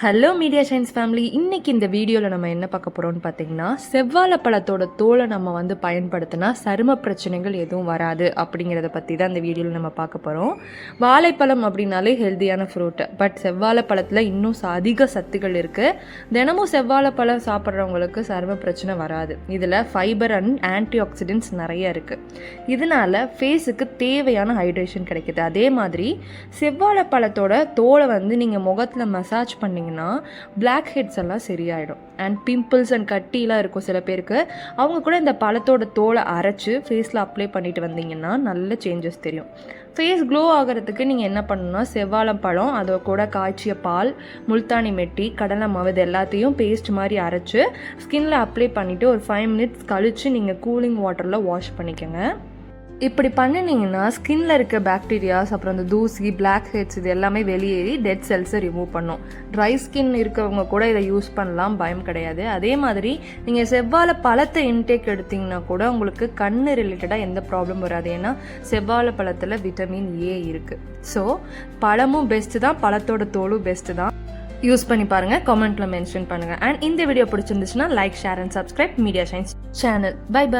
Hello media science family இன்றைக்கி இந்த வீடியோவில் நம்ம என்ன பார்க்க போகிறோம்னு பார்த்தீங்கன்னா செவ்வாழை பழத்தோட தோலை நம்ம வந்து பயன்படுத்தினா சரும பிரச்சனைகள் எதுவும் வராது அப்படிங்கிறத பற்றி தான் இந்த வீடியோவில் நம்ம பார்க்க போகிறோம் வாழைப்பழம் அப்படின்னாலே ஹெல்த்தியான ஃப்ரூட் பட் செவ்வாழை பழத்தில் இன்னும் அதிக சத்துக்கள் இருக்குது தினமும் செவ்வாழை பழம் சாப்பிட்றவங்களுக்கு சரும பிரச்சனை வராது. இதில் ஃபைபர் அண்ட் ஆன்டி ஆக்சிடென்ட்ஸ் நிறைய இருக்குது இதனால ஃபேஸுக்கு தேவையான ஹைட்ரேஷன் கிடைக்குது. அதே மாதிரி செவ்வாழை பழத்தோட தோலை வந்து நீங்கள் முகத்தில் மசாஜ் பண்ணிங்கன்னா பிளாக் ஹெட்ஸ் எல்லாம் சரியாயிடும். அண்ட் பிம்பிள்ஸ் அண்ட் கட்டிலாம் இருக்கும் சில பேருக்கு. அவங்க கூட இந்த பழத்தோட தோலை அரைச்சி ஃபேஸில் அப்ளை பண்ணிட்டு வந்தீங்கன்னா நல்ல சேஞ்சஸ் தெரியும். ஃபேஸ் க்ளோ ஆகிறதுக்கு நீங்கள் என்ன பண்ணணும்னா செவ்வாழம் பழம் அதை கூட காய்ச்சிய பால் முல்தானி மெட்டி கடலை மாவு இது எல்லாத்தையும் பேஸ்ட் மாதிரி அரைச்சி ஸ்கின்ல அப்ளை பண்ணிவிட்டு ஒரு ஃபைவ் மினிட்ஸ் கழித்து நீங்கள் கூலிங் வாட்டரில் வாஷ் பண்ணிக்கோங்க. இப்படி பண்ணினீங்கன்னா ஸ்கின்ல இருக்க பாக்டீரியாஸ் அப்புறம் இந்த தூசி பிளாக் ஹெட்ஸ் இது எல்லாமே வெளியேறி டெட் செல்ஸை ரிமூவ் பண்ணும். ட்ரை ஸ்கின் இருக்கவங்க கூட இதை யூஸ் பண்ணலாம் பயம் கிடையாது. அதே மாதிரி நீங்கள் செவ்வாழை பழத்தை இன்டேக் எடுத்தீங்கன்னா கூட உங்களுக்கு கண்ணு ரிலேட்டடாக எந்த ப்ராப்ளம் வராது. ஏன்னா செவ்வாழை பழத்தில் விட்டமின் ஏ இருக்குது ஸோ பழமும் பெஸ்ட்டு தான் பழத்தோட தோலும் பெஸ்ட்டு தான். யூஸ் பண்ணி பாருங்க கமெண்ட்டில் மென்ஷன் பண்ணுங்கள் அண்ட் இந்த வீடியோ பிடிச்சிருந்துச்சுன்னா like share and subscribe media science channel bye bye